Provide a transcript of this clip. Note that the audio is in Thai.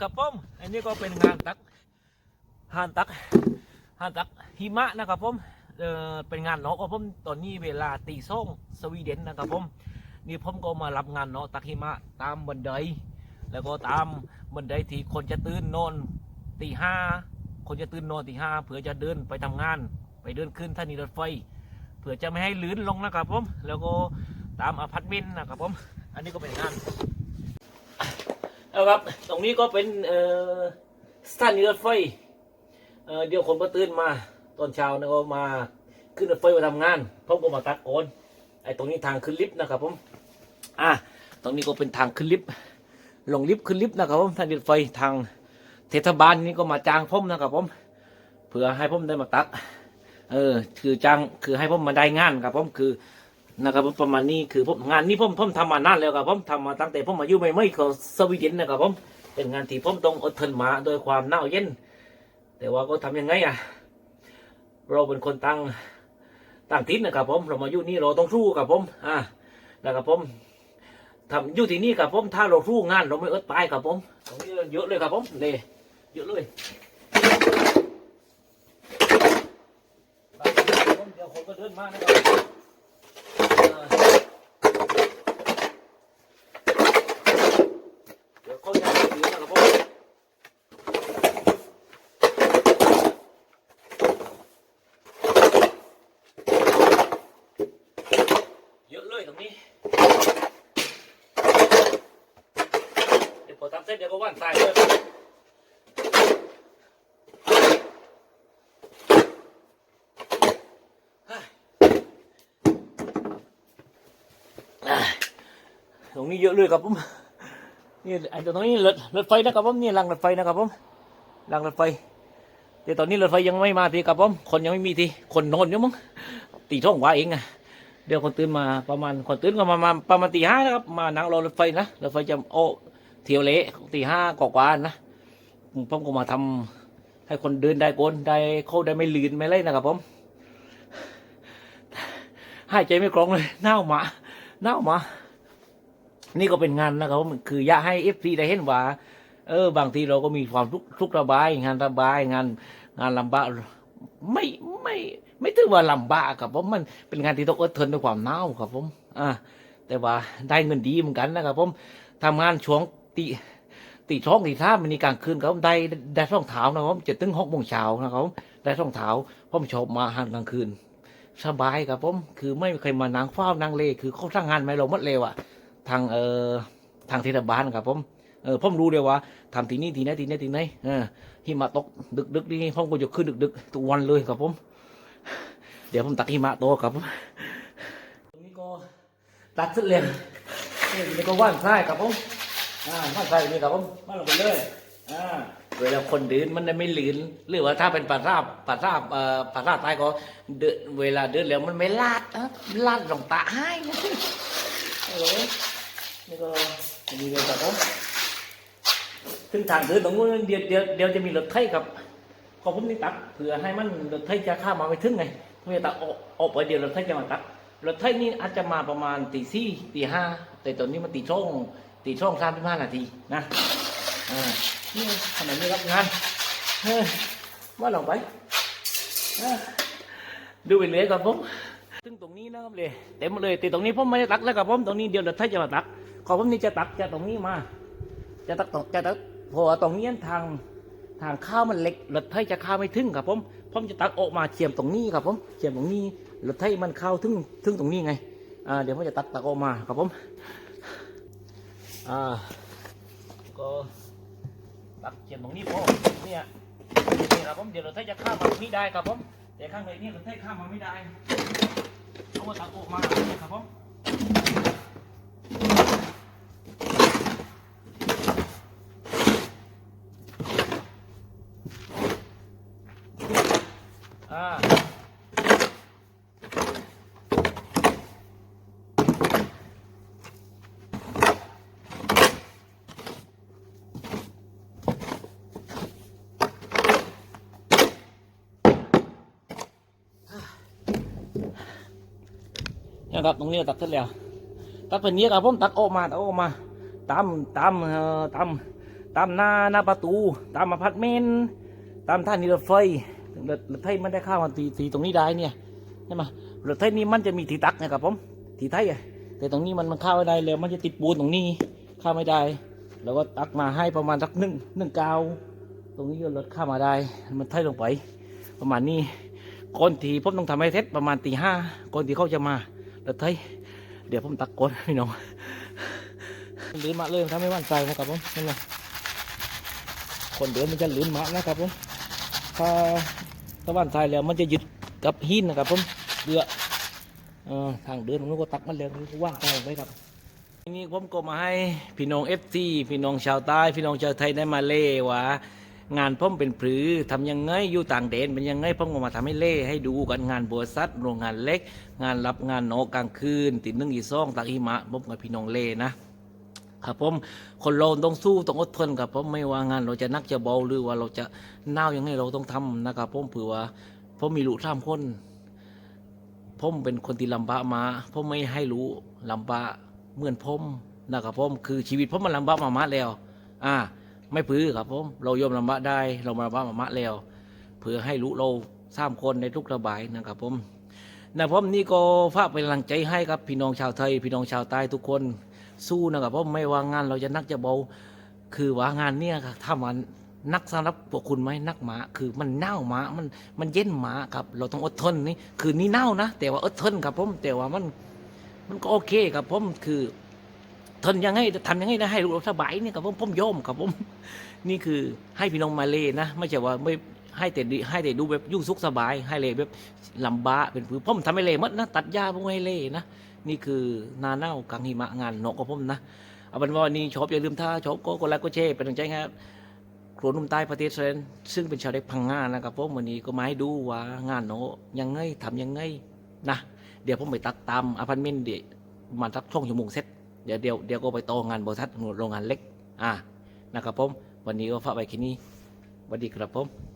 ครับผม อันนี้ก็เป็นงานตักหานตักหานตักหิมะนะครับผมเออเป็นงานเนาะครับผม ตอนนี้เวลาตีส่งสวีเดนนะครับผม นี่ผมก็มารับงานเนาะตักหิมะตามบันได แล้วก็ตามบันไดที่คนจะตื่นนอนตีห้าคนจะตื่นนอนตีห้าเผื่อจะเดินไปทำงาน ไปเดินขึ้นท่านีรถไฟ เผื่อจะไม่ให้ลื่นลงนะครับผม แล้วก็ตามอพาร์ตเมนต์นะครับผม อันนี้ก็เป็นงาน เอาครับ ตรงนี้ก็เป็นเอ่อสถานีรถไฟเอ่อเดี๋ยวคนก็ตื่นมาตอนเช้านะก็มาขึ้นรถไฟมาทำงานผมก็มาตักโอนไอ้ตรงนี้ทางขึ้นลิฟต์นะครับผมอะตรงนี้ก็เป็นทางขึ้นลิฟต์ลงลิฟต์ขึ้นลิฟต์นะครับผมทางรถไฟทางเทศบาลนี่ก็มาจ้างผมนะครับผมเพื่อให้ผมได้มาตักเออคือจ้างคือให้ผมมาได้งานครับผมคือ นะครับผมประมาณนี้คือผมงานนี้ผมผมทำมานานแล้วครับผมทำมาตั้งแต่ผมอายุไม่ไม่ๆขอสวีเดนนะครับผมเป็นงานที่ผมต้องอดทนมาโดยความหนาวเย็น แต่ว่าก็ทำยังไงอะ เราเป็นคนตั้งตั้งทิศนะครับผมเรามาอยู่นี่เราต้องสู้ครับผมอ่านะครับผมทำอยู่ที่นี่ครับผมถ้าเราสู้งานเราไม่อดตายครับผมตรงนี้เยอะเลยครับผมเลยเยอะเลยเดี๋ยวคนก็เดินมานะครับอ่าเดี๋ยวเขาจะถือนะครับผมเยอะเลยตรงนี้ เดี๋ยวพอทำเสร็จเดี๋ยวก็ว่านทรายเลยอ่าตรงนี้เยอะเลยครับผมนี่ไอ้ตรงนี้รถรถไฟนะครับผมนี่รางรถไฟนะครับผมรางรถไฟเดี๋ยวตอนนี้รถไฟยังไม่มาทีครับผมคนยังไม่มีทีคนนอนอยู่มั้งตีท้องว่าเองอะเดี๋ยวคนตื่นมาประมาณคนตื่นก็มามาประมาณตีห้านะครับมานั่งรอรถไฟนะรถไฟจะโอ เที่ยวเละตีห้ากว่าๆนะผมก็มาทำให้คนเดินได้โกนได้เข้าได้ไม่ลื่นไม่เลยนะครับผมหายใจไม่คล่องเลยหน้าหมาหน้าหมานี่ก็เป็นงานนะครับผมคืออยากให้เอฟซีได้เห็นว่า เออ บางทีเราก็มีความทุกข์ทุกระบาย งานระบายงาน งานลำบากไม่ไม่ ไม่ถือว่าลำบากครับผมมันเป็นงานที่ต้องอดทนด้วยความหนาครับผม อ่าแต่ว่าได้เงินดีเหมือนกันนะครับผมทำงานช่วง ตีตีช่องตีท่ามันนี่กลางคืนเขาได้ได้ช่องเท้านะครับผมจะถึงหกโมงเช้านะครับได้ช่องเท้าผมชอบมาหากลางคืน สบายครับผมคือไม่เคยมานางเฝ้านางเลคือเขาสร้างงานไม่เราหมดเร็วอะทางเอ่อทางเทศบาลครับผมเออผมรู้เลยว่าทำทีนี้ทีไหนทีไหนทีไหนเออหิมะตกดึกดึกนี่ผมก็จะขึ้นดึกดึกทุกวันเลยครับผม เดี๋ยวผมตักหิมะโตครับผมตรงนี้ก็ตัดเสร็จเลยนี่ก็ว่านซ้ายครับผม อ่ามาใส่นี่ครับผมมาลงไปเลยอ่าเวลาคนเดินมันได้ไม่ลื่นหรือว่าถ้าเป็นปลาราบปลาราบเอ่อปลาราบใต้ก็เดินเวลาเดินแล้วมันไม่ลาดนะลาดลงตาให้นะโอ้โหนี่ก็นี่เลยครับผมถึงทางเดินตรงนู้นเดี๋ยวเดี๋ยวเดี๋ยวจะมีรถไถครับขอผมนี่ตักเผื่อให้มันรถไถจะข้ามมาไม่ถึงไงไม่ตักออกออกไปเดี๋ยวรถไถจะมาตักรถไถนี่อาจจะมาประมาณตีสี่ตีห้าแต่ตอนนี้มันตีช่อง ตีช่องสามสิบห้านาทีนะอ่านี่ขนาดนี้รับงานเฮ้ยว่าลองไปดูไปเลยครับผมซึ่งตรงนี้นะครับเลยเต็มหมดเลยต่ตรงนี้ผมไม่ได้ตักแล้วครับผมตรงนี้เดี๋ยวรถไถจะมาตักขอผมนี่จะตักจากตรงนี้มา จะตักตรงจะตักเพราะว่าตรงนี้ทางทางข้าวมันเล็กรถไถจะข้าวไม่ถึงครับผมผมจะตักออกมาเฉียมตรงนี้ครับผมเฉียมตรงนี้รถไถมันเข้าถึงถึงตรงนี้ไงอ่าเดี๋ยวผมจะตักตักออกมาครับผม อ่า ก็ตักเขียนตรงนี้พอเนี่ยนี่ครับผมเดี๋ยวเราถ้าจะข้ามมาตรงนี้ได้ครับผมแต่ข้างในนี่เราถ้าข้ามมาไม่ได้เอามาตักออกมาครับผมอ่า นะครับตรงนี้ตักเสร็จแล้ว ตักเป็นนี้ครับผมตักออกมาตักออกมา ตามตามเอ่อตามตามหน้าหน้าประตู ตามอพาร์ตเมนต์ตามท่านีรถไฟรถไทยมันได้เข้ามาตีตีตรงนี้ได้เนี่ยใช่ไหมรถไทยนี่มันจะมีทีตักนะครับผมทีไทยอะแต่ตรงนี้มันมันเข้าไม่ได้แล้ว มันจะติดปูนตรงนี้เข้าไม่ได้เราก็ตักมาให้ประมาณสักหนึ่งหนึ่งกาวตรงนี้ก็รถเข้ามาได้ มันไทยลงไป ประมาณนี้ก่อนที่ผมต้องทำให้เสร็จประมาณตีห้าก่อนที่เขาจะมา รถไทยเดี๋ยวผมตักก่อนพี่น้องเดินมาเลยทำให้มั่นใจนะครับผมนั่นแหละคนเดินมันจะลื่นมานะครับผมถ้าถ้าบ้านทรายแล้วมันจะยึดกับหินนะครับผมเรือเออทางเดินผมก็ตักมันแล้วก็ว่างใจไว้ครับทีนี้ผมก็มาให้พี่น้องเอฟซีพี่น้องชาวใต้พี่น้องชาวไทยได้มาเล่ว่า งานผมเป็นผือทำยังไงอยู่ต่างแดนเป็นยังไงผมก็มาทำให้เล่ให้ดูกันงานบัวซัดโรงงานเล็ก งานรับงานโนกลางคืนติดนึ่งอีซ่องตักหิมะผมกับพี่น้องเล่นะครับผมคนเราต้องสู้ต้องอดทนครับผมไม่ว่างานเราจะนักจะเบาหรือว่าเราจะน่าวยังไงเราต้องทำนะครับผมเผื่อว่าผมมีลูกสามคนผมเป็นคนที่ลำบากมาผมไม่ให้รู้ลำบากเหมือนผมนะครับผมคือชีวิตผมมันลำบากมามาแล้ว อ่า ไม่พื้อครับผมเรายอมลำบากได้เรามาลำบากมามาแล้วเพื่อให้รู้เราสามคนในทุกระบายนะครับผมนะผมนี่ก็ฝากเป็นกำลังใจให้ครับพี่น้องชาวไทย พี่น้องชาวใต้ทุกคนสู้นะครับเพราะไม่ว่างานเราจะนักจะเบาคือว่างานเนี่ยครับถ้ามันนักสำหรับพวกคุณไหมนักหมา คือมันเน่าหมามันมันเย็นหมาครับ เราต้องอดทนนี่คือนี่เน่านะ แต่ว่าอดทนครับผมแต่ว่ามันมันก็โอเคครับผมคือ ทนยังไงทำยังไงได้ให้เราสบายเนี่ยครับผมผมยอมครับผมนี่คือให้พี่น้องมาเลยนะ ไม่ใช่ว่าไม่ให้แต่ดีให้แต่ดูแบบยุ่งสุขสบาย ให้เลยแบบลำบากเป็นผือผมทำให้เลยมัดนะตัดหญ้าผมให้เลยนะนี่คือนาเน่ากลางหิมะงานนกของผมนะเอาเป็นว่าวันนี้ชอบอย่าลืมถ้าชอบก็กดไลค์กดแชร์เป็นกำลังใจครับครัวนุ่มใต้ประเทศเซนซึ่งเป็นชาวเด็กพังงานะครับผมวันนี้ก็มาให้ดูว่างานโนยังไงทำยังไงนะเดี๋ยวผมไปตักตามอพาร์ตเมนต์เดี๋ยวมาณสักช่วงชั่วโมงเสร็จ เดี๋ยวเดี๋ยวเดี๋ยวก็ไปโตงานบริษัทโรงงานเล็ก อ่านะครับผม วันนี้ก็ฝากไว้แค่นี้สวัสดีครับผม